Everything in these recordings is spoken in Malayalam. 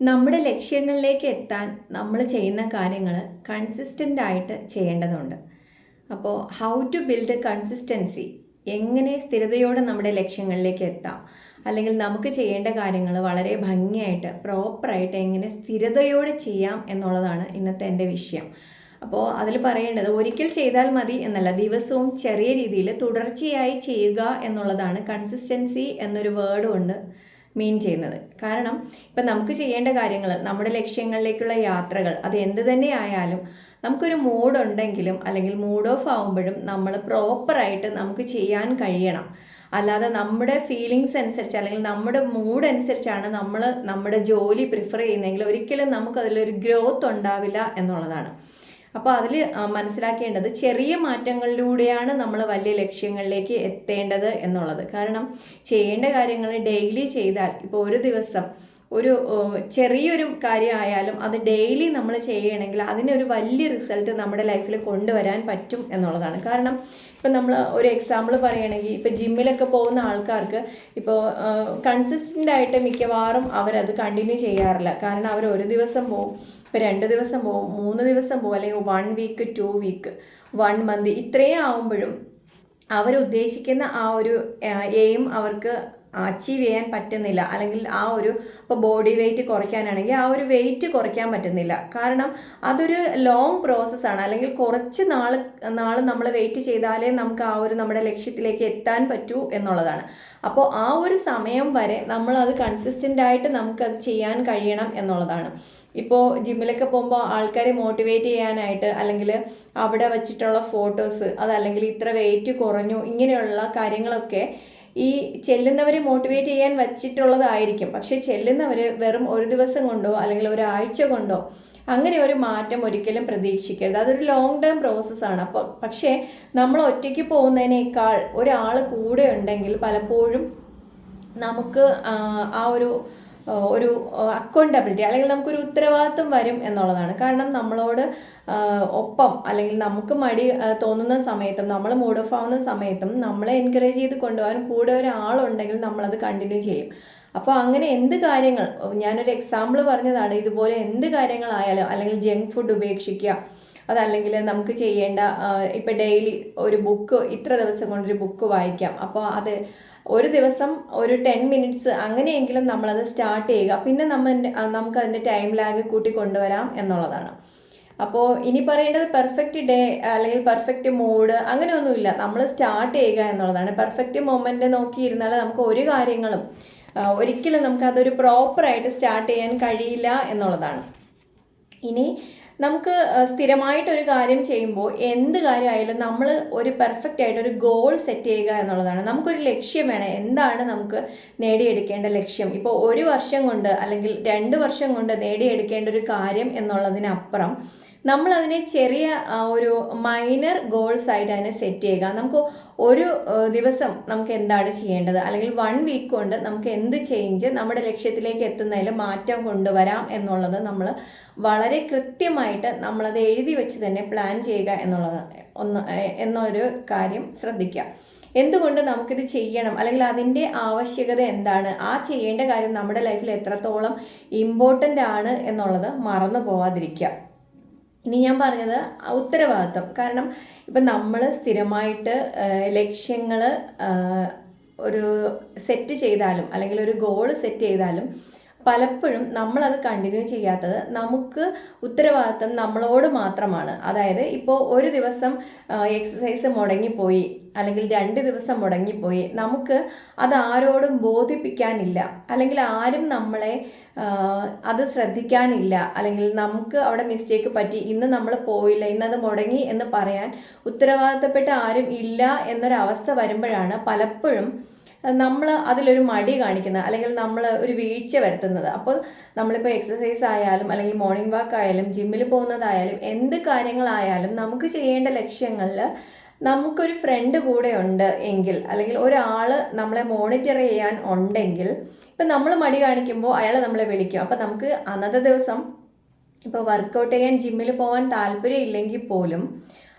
നമ്മുടെ ലക്ഷ്യങ്ങളിലേക്ക് എത്താൻ നമ്മൾ ചെയ്യുന്ന കാര്യങ്ങൾ കൺസിസ്റ്റന്റ് ആയിട്ട് ചെയ്യേണ്ടതുണ്ട്. അപ്പോൾ ഹൗ ടു ബിൽഡ് കൺസിസ്റ്റൻസി എങ്ങനെ സ്ഥിരതയോടെ നമ്മുടെ ലക്ഷ്യങ്ങളിലേക്ക് എത്താം? അല്ലെങ്കിൽ നമുക്ക് ചെയ്യേണ്ട കാര്യങ്ങൾ വളരെ ഭംഗിയായിട്ട് പ്രോപ്പറായിട്ട് എങ്ങനെ സ്ഥിരതയോടെ ചെയ്യാം എന്നുള്ളതാണ് ഇന്നത്തെ എന്റെ വിഷയം. അപ്പോൾ അതിൽ പറയേണ്ടത് ഒരിക്കൽ ചെയ്താൽ മതി എന്നല്ല ദിവസവും ചെറിയ രീതിയിൽ തുടർച്ചയായി ചെയ്യുക എന്നുള്ളതാണ് കൺസിസ്റ്റൻസി എന്നൊരു വേർഡ് കൊണ്ട് മീൻ ചെയ്യുന്നത്. കാരണം ഇപ്പം നമുക്ക് ചെയ്യേണ്ട കാര്യങ്ങൾ നമ്മുടെ ലക്ഷ്യങ്ങളിലേക്കുള്ള യാത്രകൾ അത് എന്ത് തന്നെ ആയാലും നമുക്കൊരു മൂഡ് ഉണ്ടെങ്കിലും അല്ലെങ്കിൽ മൂഡ് ഓഫ് ആകുമ്പോഴും നമ്മൾ പ്രോപ്പറായിട്ട് നമുക്ക് ചെയ്യാൻ കഴിയണം. അല്ലാതെ നമ്മുടെ ഫീലിങ്സ് അനുസരിച്ച് അല്ലെങ്കിൽ നമ്മുടെ മൂഡ് അനുസരിച്ചാണ് നമ്മൾ നമ്മുടെ ജോലി പ്രിഫർ ചെയ്യുന്നതെങ്കിൽ ഒരിക്കലും നമുക്കതിലൊരു ഗ്രോത്ത് ഉണ്ടാവില്ല എന്നുള്ളതാണ്. അപ്പോൾ അതിൽ മനസ്സിലാക്കേണ്ടത് ചെറിയ മാറ്റങ്ങളിലൂടെയാണ് നമ്മൾ വലിയ ലക്ഷ്യങ്ങളിലേക്ക് എത്തേണ്ടത് എന്നുള്ളത്. കാരണം ചെയ്യേണ്ട കാര്യങ്ങൾ ഡെയിലി ചെയ്താൽ ഇപ്പോൾ ഒരു ദിവസം ഒരു ചെറിയൊരു കാര്യമായാലും അത് ഡെയിലി നമ്മൾ ചെയ്യണമെങ്കിൽ അതിനൊരു വലിയ റിസൾട്ട് നമ്മുടെ ലൈഫിൽ കൊണ്ടുവരാൻ പറ്റും എന്നുള്ളതാണ്. കാരണം ഇപ്പം നമ്മൾ ഒരു എക്സാമ്പിൾ പറയുകയാണെങ്കിൽ ഇപ്പോൾ ജിമ്മിലൊക്കെ പോകുന്ന ആൾക്കാർക്ക് ഇപ്പോൾ കൺസിസ്റ്റന്റ് ആയിട്ട് മിക്കവാറും അവരത് കണ്ടിന്യൂ ചെയ്യാറില്ല. കാരണം അവർ ഒരു ദിവസം പോകും. ഇപ്പോൾ രണ്ട് ദിവസം പോകും മൂന്ന് ദിവസം പോകും അല്ലെങ്കിൽ one week two week one month ഇത്രയും ആവുമ്പോഴും അവരുദ്ദേശിക്കുന്ന ആ ഒരു എയിം അവർക്ക് അച്ചീവ് ചെയ്യാൻ പറ്റുന്നില്ല. അല്ലെങ്കിൽ ആ ഒരു ഇപ്പോൾ ബോഡി വെയിറ്റ് കുറയ്ക്കാനാണെങ്കിൽ ആ ഒരു വെയിറ്റ് കുറയ്ക്കാൻ പറ്റുന്നില്ല. കാരണം അതൊരു ലോങ് പ്രോസസ്സാണ് അല്ലെങ്കിൽ കുറച്ച് നാൾ നാൾ നമ്മൾ വെയിറ്റ് ചെയ്താലേ നമുക്ക് ആ ഒരു നമ്മുടെ ലക്ഷ്യത്തിലേക്ക് എത്താൻ പറ്റൂ എന്നുള്ളതാണ്. അപ്പോൾ ആ ഒരു സമയം വരെ നമ്മൾ അത് കൺസിസ്റ്റന്റ് ആയിട്ട് നമുക്കത് ചെയ്യാൻ കഴിയണം എന്നുള്ളതാണ്. ഇപ്പോൾ ജിമ്മിലൊക്കെ പോകുമ്പോൾ ആൾക്കാരെ മോട്ടിവേറ്റ് ചെയ്യാനായിട്ട് അല്ലെങ്കിൽ അവിടെ വച്ചിട്ടുള്ള ഫോട്ടോസ് അതല്ലെങ്കിൽ ഇത്ര വെയിറ്റ് കുറഞ്ഞു ഇങ്ങനെയുള്ള കാര്യങ്ങളൊക്കെ ഈ ചെല്ലുന്നവരെ മോട്ടിവേറ്റ് ചെയ്യാൻ വച്ചിട്ടുള്ളതായിരിക്കും. പക്ഷേ ചെല്ലുന്നവർ വെറും ഒരു ദിവസം കൊണ്ടോ അല്ലെങ്കിൽ ഒരാഴ്ച കൊണ്ടോ അങ്ങനെ ഒരു മാറ്റം ഒരിക്കലും പ്രതീക്ഷിക്കരുത്. അതൊരു ലോങ് ടേം പ്രോസസ്സാണ് അപ്പോൾ പക്ഷേ നമ്മൾ ഒറ്റയ്ക്ക് പോകുന്നതിനേക്കാൾ ഒരാൾ കൂടെ ഉണ്ടെങ്കിൽ പലപ്പോഴും നമുക്ക് ആ ഒരു ഒരു അക്കൗണ്ടബിലിറ്റി അല്ലെങ്കിൽ നമുക്കൊരു ഉത്തരവാദിത്വം വരും എന്നുള്ളതാണ്. കാരണം നമ്മളോട് ഒപ്പം അല്ലെങ്കിൽ നമുക്ക് മടി തോന്നുന്ന സമയത്തും നമ്മൾ മൂഡ് ഓഫ് ആവുന്ന സമയത്തും നമ്മളെ എൻകറേജ് ചെയ്ത് കൊണ്ടുപോകാൻ കൂടെ ഒരാളുണ്ടെങ്കിൽ നമ്മളത് കണ്ടിന്യൂ ചെയ്യും. അപ്പോൾ അങ്ങനെ എന്ത് കാര്യങ്ങൾ ഞാനൊരു എക്സാമ്പിൾ പറഞ്ഞതാണ്. ഇതുപോലെ എന്ത് കാര്യങ്ങളായാലും അല്ലെങ്കിൽ ജങ്ക് ഫുഡ് ഉപേക്ഷിക്കുക അതല്ലെങ്കിൽ നമുക്ക് ചെയ്യേണ്ട ഇപ്പം ഡെയിലി ഒരു ബുക്ക് ഇത്ര ദിവസം കൊണ്ടൊരു ബുക്ക് വായിക്കാം. അപ്പോൾ അത് ഒരു ദിവസം ഒരു ടെൻ മിനിറ്റ്സ് അങ്ങനെയെങ്കിലും നമ്മളത് സ്റ്റാർട്ട് ചെയ്യുക. പിന്നെ നമ്മൾ നമുക്ക് അതിന്റെ ടൈം ലാഗ് കൂട്ടി കൊണ്ടുവരാം എന്നുള്ളതാണ്. അപ്പോൾ ഇനി പറയേണ്ടത് പെർഫെക്റ്റ് ഡേ അല്ലെങ്കിൽ പെർഫെക്റ്റ് മൂഡ് അങ്ങനെയൊന്നുമില്ല. നമ്മൾ സ്റ്റാർട്ട് ചെയ്യുക എന്നുള്ളതാണ്. പെർഫെക്റ്റ് മൊമെന്റ് നോക്കിയിരുന്നാൽ നമുക്ക് ഒരു കാര്യങ്ങളും ഒരിക്കലും നമുക്കതൊരു പ്രോപ്പറായിട്ട് സ്റ്റാർട്ട് ചെയ്യാൻ കഴിയില്ല എന്നുള്ളതാണ്. ഇനി നമുക്ക് സ്ഥിരമായിട്ടൊരു കാര്യം ചെയ്യുമ്പോൾ എന്ത് കാര്യമായാലും നമ്മൾ ഒരു പെർഫെക്റ്റ് ആയിട്ട് ഒരു ഗോൾ സെറ്റ് ചെയ്യുക എന്നുള്ളതാണ്. നമുക്കൊരു ലക്ഷ്യം വേണം. എന്താണ് നമുക്ക് നേടിയെടുക്കേണ്ട ലക്ഷ്യം? ഇപ്പോൾ ഒരു വർഷം കൊണ്ട് അല്ലെങ്കിൽ രണ്ട് വർഷം കൊണ്ട് നേടിയെടുക്കേണ്ട ഒരു കാര്യം എന്നുള്ളതിനപ്പുറം നമ്മളതിനെ ചെറിയ ഒരു മൈനർ ഗോൾസ് ആയിട്ട് അതിനെ സെറ്റ് ചെയ്യുക. നമുക്ക് ഒരു ദിവസം നമുക്ക് എന്താണ് ചെയ്യേണ്ടത്? അല്ലെങ്കിൽ വൺ വീക്ക് കൊണ്ട് നമുക്ക് എന്ത് ചേഞ്ച് നമ്മുടെ ലക്ഷ്യത്തിലേക്ക് എത്തുന്നതിൽ മാറ്റം കൊണ്ടുവരാം എന്നുള്ളത് നമ്മൾ വളരെ കൃത്യമായിട്ട് നമ്മളത് എഴുതി വെച്ച് തന്നെ പ്ലാൻ ചെയ്യുക എന്നുള്ളത് ഒന്ന് എന്നൊരു കാര്യം ശ്രദ്ധിക്കുക. എന്തുകൊണ്ട് നമുക്കിത് ചെയ്യണം? അല്ലെങ്കിൽ അതിന്റെ ആവശ്യകത എന്താണ്? ആ ചെയ്യേണ്ട കാര്യം നമ്മുടെ ലൈഫിൽ എത്രത്തോളം ഇമ്പോർട്ടന്റ് ആണ് എന്നുള്ളത് മറന്നു പോവാതിരിക്കുക. ഇനി ഞാൻ പറഞ്ഞത് ഉത്തരവാദിത്വം. കാരണം ഇപ്പം നമ്മൾ സ്ഥിരമായിട്ട് ലക്ഷ്യങ്ങൾ ഒരു സെറ്റ് ചെയ്താലും അല്ലെങ്കിൽ ഒരു ഗോൾ സെറ്റ് ചെയ്താലും പലപ്പോഴും നമ്മളത് കണ്ടിന്യൂ ചെയ്യാത്തത് നമുക്ക് ഉത്തരവാദിത്തം നമ്മളോട് മാത്രമാണ്. അതായത് ഇപ്പോൾ ഒരു ദിവസം എക്സസൈസ് മുടങ്ങിപ്പോയി അല്ലെങ്കിൽ രണ്ട് ദിവസം മുടങ്ങിപ്പോയി നമുക്ക് അത് ആരോടും ബോധിപ്പിക്കാനില്ല. അല്ലെങ്കിൽ ആരും നമ്മളെ അത് ശ്രദ്ധിക്കാനില്ല. അല്ലെങ്കിൽ നമുക്ക് അവിടെ മിസ്റ്റേക്ക് പറ്റി ഇന്ന് നമ്മൾ പോയില്ല ഇന്നത് മുടങ്ങി എന്ന് പറയാൻ ഉത്തരവാദിത്തപ്പെട്ട ആരും ഇല്ല എന്നൊരവസ്ഥ വരുമ്പോഴാണ് പലപ്പോഴും നമ്മൾ അതിലൊരു മടി കാണിക്കുന്നത് അല്ലെങ്കിൽ നമ്മൾ ഒരു വീഴ്ച വരുത്തുന്നത്. അപ്പോൾ നമ്മളിപ്പോൾ എക്സസൈസ് ആയാലും അല്ലെങ്കിൽ മോർണിംഗ് വാക്ക് ആയാലും ജിമ്മിൽ പോകുന്നതായാലും എന്ത് കാര്യങ്ങളായാലും നമുക്ക് ചെയ്യേണ്ട ലക്ഷ്യങ്ങളിൽ നമുക്കൊരു ഫ്രണ്ട് കൂടെ ഉണ്ട് എങ്കിൽ അല്ലെങ്കിൽ ഒരാൾ നമ്മളെ മോണിറ്റർ ചെയ്യാൻ ഉണ്ടെങ്കിൽ ഇപ്പം നമ്മൾ മടി കാണിക്കുമ്പോൾ അയാൾ നമ്മളെ വിളിക്കും. അപ്പം നമുക്ക് അന്നത്തെ ദിവസം ഇപ്പോൾ വർക്കൗട്ട് ചെയ്യാൻ ജിമ്മിൽ പോകാൻ താല്പര്യം ഇല്ലെങ്കിൽ പോലും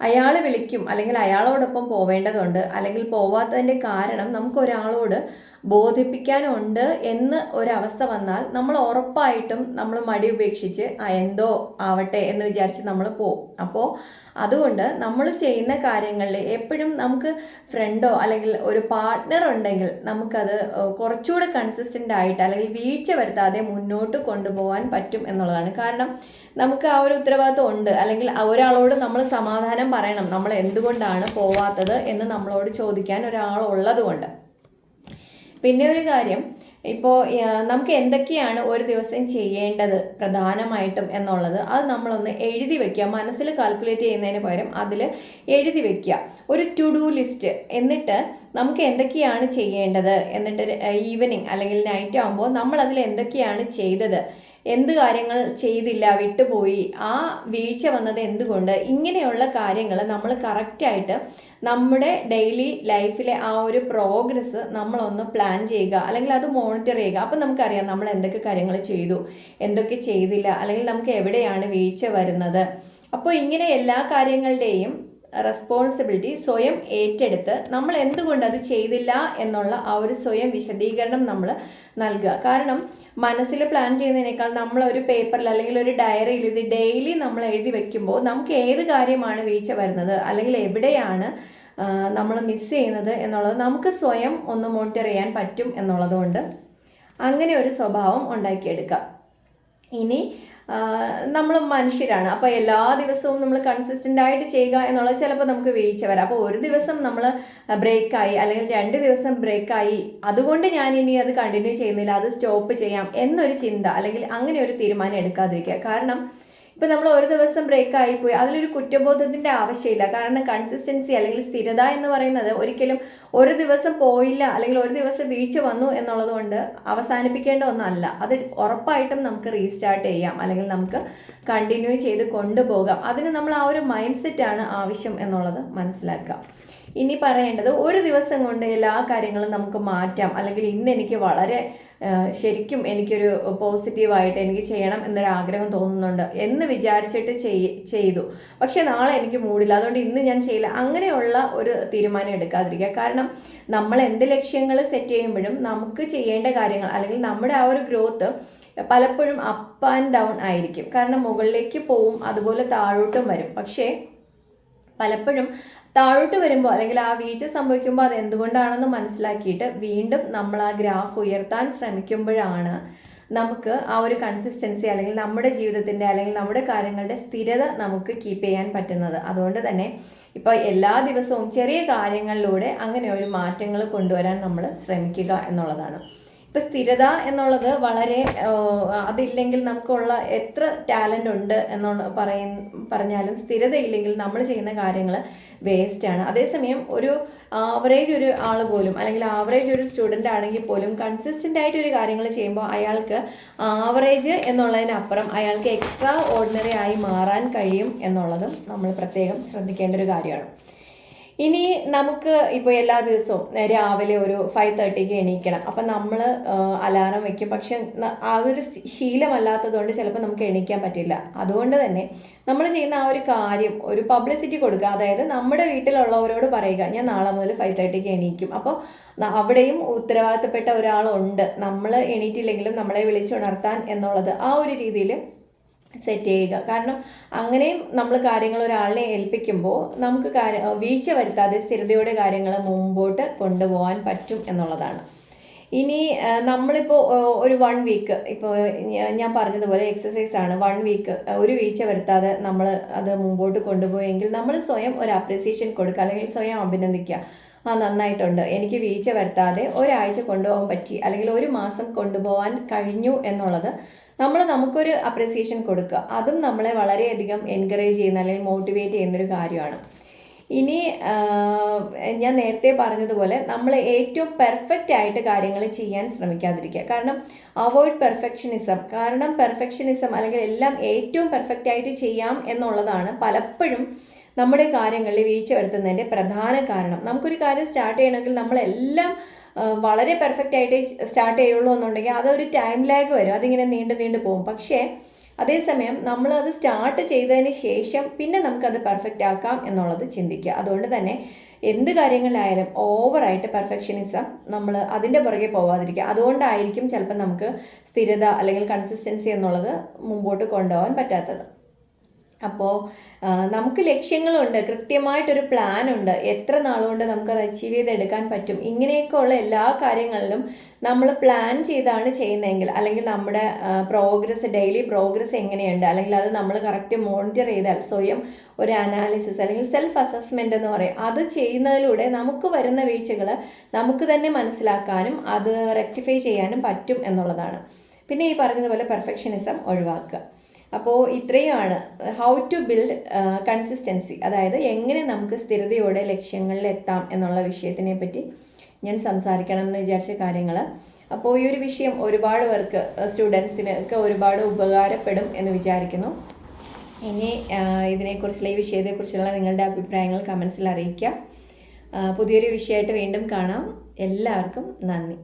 അയാൾ വിളിക്കും അല്ലെങ്കിൽ അയാളോടൊപ്പം പോവേണ്ടതുണ്ട് അല്ലെങ്കിൽ പോവാത്തതിന്റെ കാരണം നമുക്ക് ഒരാളോട് ബോധിപ്പിക്കാനുണ്ട് എന്ന് ഒരവസ്ഥ വന്നാൽ നമ്മൾ ഉറപ്പായിട്ടും നമ്മൾ മടി ഉപേക്ഷിച്ച് എന്തോ ആവട്ടെ എന്ന് വിചാരിച്ച് നമ്മൾ പോകും അപ്പോൾ അതുകൊണ്ട് നമ്മൾ ചെയ്യുന്ന കാര്യങ്ങളിൽ എപ്പോഴും നമുക്ക് ഫ്രണ്ടോ അല്ലെങ്കിൽ ഒരു പാർട്ട്ണർ ഉണ്ടെങ്കിൽ നമുക്കത് കുറച്ചുകൂടെ കൺസിസ്റ്റന്റ് ആയിട്ട് അല്ലെങ്കിൽ വീഴ്ച വരുത്താതെ മുന്നോട്ട് കൊണ്ടുപോകാൻ പറ്റും എന്നുള്ളതാണ്. കാരണം നമുക്ക് ആ ഒരു ഉത്തരവാദിത്വം ഉണ്ട്. അല്ലെങ്കിൽ ഒരാളോട് നമ്മൾ സമാധാനം പറയണം. നമ്മൾ എന്തുകൊണ്ടാണ് പോവാത്തത് എന്ന് നമ്മളോട് ചോദിക്കാൻ ഒരാളുള്ളത് കൊണ്ട് പിന്നെ ഒരു കാര്യം ഇപ്പോൾ നമുക്ക് എന്തൊക്കെയാണ് ഒരു ദിവസം ചെയ്യേണ്ടത് പ്രധാനമായിട്ടും എന്നുള്ളത് അത് നമ്മളൊന്ന് എഴുതി വെക്കുക. മനസ്സിൽ കാൽക്കുലേറ്റ് ചെയ്യുന്നതിന് പകരം അതിൽ എഴുതി വെക്കുക. ഒരു ടു ഡു ലിസ്റ്റ് എന്നിട്ട് നമുക്ക് എന്തൊക്കെയാണ് ചെയ്യേണ്ടത്? എന്നിട്ട് ഈവനിങ് അല്ലെങ്കിൽ നൈറ്റ് ആകുമ്പോൾ നമ്മൾ എന്തൊക്കെയാണ് ചെയ്തത്? എന്ത് കാര്യങ്ങൾ ചെയ്തില്ല വിട്ടുപോയി ആ വീഴ്ച വന്നത് എന്തുകൊണ്ട്? ഇങ്ങനെയുള്ള കാര്യങ്ങൾ നമ്മൾ കറക്റ്റായിട്ട് നമ്മുടെ ഡെയിലി ലൈഫിലെ ആ ഒരു പ്രോഗ്രസ് നമ്മളൊന്ന് പ്ലാൻ ചെയ്യുക. അല്ലെങ്കിൽ അത് മോണിറ്റർ ചെയ്യുക. അപ്പം നമുക്കറിയാം നമ്മൾ എന്തൊക്കെ കാര്യങ്ങൾ ചെയ്തു എന്തൊക്കെ ചെയ്തില്ല അല്ലെങ്കിൽ നമുക്ക് എവിടെയാണ് വീഴ്ച വരുന്നത്. അപ്പോൾ ഇങ്ങനെ എല്ലാ കാര്യങ്ങളുടെയും റെസ്പോൺസിബിലിറ്റി സ്വയം ഏറ്റെടുത്ത് നമ്മൾ എന്തുകൊണ്ട് അത് ചെയ്തില്ല എന്നുള്ള ആ ഒരു സ്വയം വിശദീകരണം നമ്മൾ നൽകുക. കാരണം മനസ്സിൽ പ്ലാൻ ചെയ്യുന്നതിനേക്കാൾ നമ്മൾ ഒരു പേപ്പറിൽ അല്ലെങ്കിൽ ഒരു ഡയറിയിൽ ഇത് ഡെയിലി നമ്മൾ എഴുതി വെക്കുമ്പോൾ നമുക്ക് ഏത് കാര്യമാണ് വീഴ്ച വരുന്നത്? അല്ലെങ്കിൽ എവിടെയാണ് നമ്മൾ മിസ് ചെയ്യുന്നത് എന്നുള്ളത് നമുക്ക് സ്വയം ഒന്ന് മോണിറ്റർ ചെയ്യാൻ പറ്റും എന്നുള്ളതുകൊണ്ട് അങ്ങനെ ഒരു സ്വഭാവം ഉണ്ടാക്കിയെടുക്കുക ഇനി നമ്മൾ മനുഷ്യരാണ്. അപ്പോൾ എല്ലാ ദിവസവും നമ്മൾ കൺസിസ്റ്റന്റ് ആയിട്ട് ചെയ്യുക എന്നുള്ളത് ചിലപ്പോൾ നമുക്ക് വീഴ്ച വരാം. അപ്പോൾ ഒരു ദിവസം നമ്മൾ ബ്രേക്കായി അല്ലെങ്കിൽ രണ്ട് ദിവസം ബ്രേക്കായി അതുകൊണ്ട് ഞാൻ ഇനി അത് കണ്ടിന്യൂ ചെയ്യുന്നില്ല അത് സ്റ്റോപ്പ് ചെയ്യാം എന്നൊരു ചിന്ത അല്ലെങ്കിൽ അങ്ങനെ ഒരു തീരുമാനം എടുക്കാതിരിക്കുക. കാരണം ഇപ്പം നമ്മൾ ഒരു ദിവസം ബ്രേക്ക് ആയിപ്പോയി. അതിലൊരു കുറ്റബോധത്തിന്റെ ആവശ്യമില്ല. കാരണം കൺസിസ്റ്റൻസി അല്ലെങ്കിൽ സ്ഥിരത എന്ന് പറയുന്നത് ഒരിക്കലും ഒരു ദിവസം പോയില്ല അല്ലെങ്കിൽ ഒരു ദിവസം വീഴ്ച വന്നു എന്നുള്ളത് കൊണ്ട് അവസാനിപ്പിക്കേണ്ട ഒന്നല്ല. അത് ഉറപ്പായിട്ടും നമുക്ക് റീസ്റ്റാർട്ട് ചെയ്യാം. അല്ലെങ്കിൽ നമുക്ക് കണ്ടിന്യൂ ചെയ്ത് കൊണ്ടുപോകാം. അതിന് നമ്മൾ ആ ഒരു മൈൻഡ് സെറ്റാണ് ആവശ്യം എന്നുള്ളത് മനസ്സിലാക്കുക. ഇനി പറയേണ്ടത് ഒരു ദിവസം കൊണ്ട് എല്ലാ കാര്യങ്ങളും നമുക്ക് മാറ്റാം. അല്ലെങ്കിൽ ഇന്ന് എനിക്ക് വളരെ ശരിക്കും എനിക്കൊരു പോസിറ്റീവായിട്ട് എനിക്ക് ചെയ്യണം എന്നൊരു ആഗ്രഹം തോന്നുന്നുണ്ട് എന്ന് വിചാരിച്ചിട്ട് ചെയ്തു. പക്ഷേ നാളെ എനിക്ക് മൂടില്ല. അതുകൊണ്ട് ഇന്ന് ഞാൻ ചെയ്യില്ല. അങ്ങനെയുള്ള ഒരു തീരുമാനം എടുക്കാതിരിക്കുക. കാരണം നമ്മൾ എന്ത് ലക്ഷ്യങ്ങൾ സെറ്റ് ചെയ്യുമ്പോഴും നമുക്ക് ചെയ്യേണ്ട കാര്യങ്ങൾ അല്ലെങ്കിൽ നമ്മുടെ ആ ഒരു ഗ്രോത്ത് പലപ്പോഴും അപ്പ് ആൻഡ് ഡൗൺ ആയിരിക്കും. കാരണം മുകളിലേക്ക് പോവും അതുപോലെ താഴോട്ടും വരും. പക്ഷേ പലപ്പോഴും താഴോട്ട് വരുമ്പോൾ അല്ലെങ്കിൽ ആ വീഴ്ച സംഭവിക്കുമ്പോൾ അത് എന്തുകൊണ്ടാണെന്ന് മനസ്സിലാക്കിയിട്ട് വീണ്ടും നമ്മൾ ആ ഗ്രാഫ് ഉയർത്താൻ ശ്രമിക്കുമ്പോഴാണ് നമുക്ക് ആ ഒരു കൺസിസ്റ്റൻസി അല്ലെങ്കിൽ നമ്മുടെ ജീവിതത്തിന്റെ അല്ലെങ്കിൽ നമ്മുടെ കാര്യങ്ങളുടെ സ്ഥിരത നമുക്ക് കീപ്പ് ചെയ്യാൻ പറ്റുന്നത്. അതുകൊണ്ട് തന്നെ ഇപ്പോൾ എല്ലാ ദിവസവും ചെറിയ കാര്യങ്ങളിലൂടെ അങ്ങനെ ഒരു മാറ്റങ്ങൾ കൊണ്ടുവരാൻ നമ്മൾ ശ്രമിക്കുക എന്നുള്ളതാണ്. ഇപ്പം സ്ഥിരത എന്നുള്ളത് വളരെ അതില്ലെങ്കിൽ നമുക്കുള്ള എത്ര ടാലന്റ് ഉണ്ട് എന്നുള്ള പറയ പറഞ്ഞാലും സ്ഥിരതയില്ലെങ്കിൽ നമ്മൾ ചെയ്യുന്ന കാര്യങ്ങൾ വേസ്റ്റാണ് അതേസമയം ഒരു ആവറേജ് ഒരു ആൾ പോലും അല്ലെങ്കിൽ ആവറേജ് ഒരു സ്റ്റുഡന്റ് ആണെങ്കിൽ പോലും കൺസിസ്റ്റന്റ് ആയിട്ട് ഒരു കാര്യങ്ങൾ ചെയ്യുമ്പോൾ അയാൾക്ക് ആവറേജ് എന്നുള്ളതിനപ്പുറം അയാൾക്ക് എക്സ്ട്രാ ഓർഡിനറി ആയി മാറാൻ കഴിയും എന്നുള്ളതും നമ്മൾ പ്രത്യേകം ശ്രദ്ധിക്കേണ്ട ഒരു കാര്യമാണ്. ഇനി നമുക്ക് ഇപ്പോൾ എല്ലാ ദിവസവും രാവിലെ ഒരു ഫൈവ് തേർട്ടിക്ക് എണീക്കണം. അപ്പം നമ്മൾ അലാറം വയ്ക്കും പക്ഷെ ആ ഒരു ശീലമല്ലാത്തതുകൊണ്ട് ചിലപ്പോൾ നമുക്ക് എണീക്കാൻ പറ്റില്ല. അതുകൊണ്ട് തന്നെ നമ്മൾ ചെയ്യുന്ന ആ ഒരു കാര്യം ഒരു പബ്ലിസിറ്റി കൊടുക്കുക. അതായത് നമ്മുടെ വീട്ടിലുള്ളവരോട് പറയുക ഞാൻ നാളെ മുതൽ ഫൈവ് തേർട്ടിക്ക് എണീക്കും. അപ്പോൾ അവിടെയും ഉത്തരവാദിത്തപ്പെട്ട ഒരാളുണ്ട്. നമ്മൾ എണീറ്റില്ലെങ്കിലും നമ്മളെ വിളിച്ചുണർത്താൻ എന്നുള്ളത് ആ ഒരു രീതിയിൽ സെറ്റ് ചെയ്യുക. കാരണം അങ്ങനെയും നമ്മൾ കാര്യങ്ങൾ ഒരാളിനെ ഏൽപ്പിക്കുമ്പോൾ നമുക്ക് കാര്യ വീഴ്ച വരുത്താതെ സ്ഥിരതയോടെ കാര്യങ്ങൾ മുമ്പോട്ട് കൊണ്ടുപോകാൻ പറ്റും എന്നുള്ളതാണ്. ഇനി നമ്മളിപ്പോൾ ഒരു വൺ വീക്ക് ഇപ്പോൾ ഞാൻ പറഞ്ഞതുപോലെ എക്സസൈസ് ആണ്. വൺ വീക്ക് ഒരു വീഴ്ച വരുത്താതെ നമ്മൾ അത് മുമ്പോട്ട് കൊണ്ടുപോയെങ്കിൽ നമ്മൾ സ്വയം ഒരു അപ്രിസിയേഷൻ കൊടുക്കുക അല്ലെങ്കിൽ സ്വയം അഭിനന്ദിക്കുക. ആ നന്നായിട്ടുണ്ട്. എനിക്ക് വീഴ്ച വരുത്താതെ ഒരാഴ്ച കൊണ്ടുപോകാൻ പറ്റി അല്ലെങ്കിൽ ഒരു മാസം കൊണ്ടുപോകാൻ കഴിഞ്ഞു എന്നുള്ളത് നമ്മൾ നമുക്കൊരു അപ്രിസിയേഷൻ കൊടുക്കുക. അതും നമ്മളെ വളരെയധികം എൻകറേജ് ചെയ്യുന്ന അല്ലെങ്കിൽ മോട്ടിവേറ്റ് ചെയ്യുന്നൊരു കാര്യമാണ്. ഇനി ഞാൻ നേരത്തെ പറഞ്ഞതുപോലെ നമ്മൾ ഏറ്റവും പെർഫെക്റ്റ് ആയിട്ട് കാര്യങ്ങൾ ചെയ്യാൻ ശ്രമിക്കാതിരിക്കുക. കാരണം അവോയ്ഡ് പെർഫെക്ഷനിസം കാരണം പെർഫെക്ഷനിസം അല്ലെങ്കിൽ എല്ലാം ഏറ്റവും പെർഫെക്റ്റ് ആയിട്ട് ചെയ്യാം എന്നുള്ളതാണ് പലപ്പോഴും നമ്മുടെ കാര്യങ്ങളിൽ വീഴ്ച വരുത്തുന്നതിന്റെ പ്രധാന കാരണം. നമുക്കൊരു കാര്യം സ്റ്റാർട്ട് ചെയ്യണമെങ്കിൽ നമ്മളെല്ലാം വളരെ പെർഫെക്റ്റ് ആയിട്ട് സ്റ്റാർട്ട് ചെയ്യുള്ളൂ എന്നുണ്ടെങ്കിൽ അതൊരു ടൈം ലാഗ് വരും. അതിങ്ങനെ നീണ്ടു നീണ്ടു പോകും. പക്ഷേ അതേസമയം അത് സ്റ്റാർട്ട് ചെയ്തതിന് ശേഷം പിന്നെ നമുക്കത് പെർഫെക്റ്റ് ആക്കാം എന്നുള്ളത് ചിന്തിക്കുക. അതുകൊണ്ട് തന്നെ എന്ത് കാര്യങ്ങളിലായാലും ഓവറായിട്ട് പെർഫെക്ഷനിസം നമ്മൾ അതിന്റെ പുറകെ പോവാതിരിക്കുക. അതുകൊണ്ടായിരിക്കും ചിലപ്പോൾ നമുക്ക് സ്ഥിരത അല്ലെങ്കിൽ കൺസിസ്റ്റൻസി എന്നുള്ളത് മുമ്പോട്ട് കൊണ്ടുപോകാൻ പറ്റാത്തത്. അപ്പോൾ നമുക്ക് ലക്ഷ്യങ്ങളുണ്ട് കൃത്യമായിട്ടൊരു പ്ലാൻ ഉണ്ട് എത്ര നാളുകൊണ്ട് നമുക്കത് അച്ചീവ് ചെയ്തെടുക്കാൻ പറ്റും ഇങ്ങനെയൊക്കെ ഉള്ള എല്ലാ കാര്യങ്ങളിലും നമ്മൾ പ്ലാൻ ചെയ്താണ് ചെയ്യുന്നതെങ്കിൽ അല്ലെങ്കിൽ നമ്മുടെ പ്രോഗ്രസ് ഡെയിലി പ്രോഗ്രസ് എങ്ങനെയുണ്ട് അല്ലെങ്കിൽ അത് നമ്മൾ കറക്റ്റ് മോണിറ്റർ ചെയ്താൽ സ്വയം ഒരു അനാലിസിസ് അല്ലെങ്കിൽ സെൽഫ് അസസ്മെന്റ് എന്ന് പറയും അത് ചെയ്യുന്നതിലൂടെ നമുക്ക് വരുന്ന വീഴ്ചകൾ നമുക്ക് തന്നെ മനസ്സിലാക്കാനും അത് റെക്ടിഫൈ ചെയ്യാനും പറ്റും എന്നുള്ളതാണ്. പിന്നെ ഈ പറഞ്ഞതുപോലെ പെർഫെക്ഷനിസം ഒഴിവാക്കുക. അപ്പോൾ ഇത്രയുമാണ് ഹൗ ടു ബിൽഡ് കൺസിസ്റ്റൻസി അതായത് എങ്ങനെ നമുക്ക് സ്ഥിരതയോടെ ലക്ഷ്യങ്ങളിൽ എത്താം എന്നുള്ള വിഷയത്തിനെ പറ്റി ഞാൻ സംസാരിക്കണം എന്ന് വിചാരിച്ച കാര്യങ്ങൾ അപ്പോൾ ഈ ഒരു വിഷയം ഒരുപാട് പേർക്ക് സ്റ്റുഡൻസിന് ഒക്കെ ഒരുപാട് ഉപകാരപ്പെടും എന്ന് വിചാരിക്കുന്നു. ഇനി ആ, ഇതിനെക്കുറിച്ചുള്ള ഈ വിഷയത്തെക്കുറിച്ചുള്ള നിങ്ങളുടെ അഭിപ്രായങ്ങൾ കമൻസിൽ അറിയിക്കുക പുതിയൊരു വിഷയമായിട്ട് വീണ്ടും കാണാം. എല്ലാവർക്കും നന്ദി.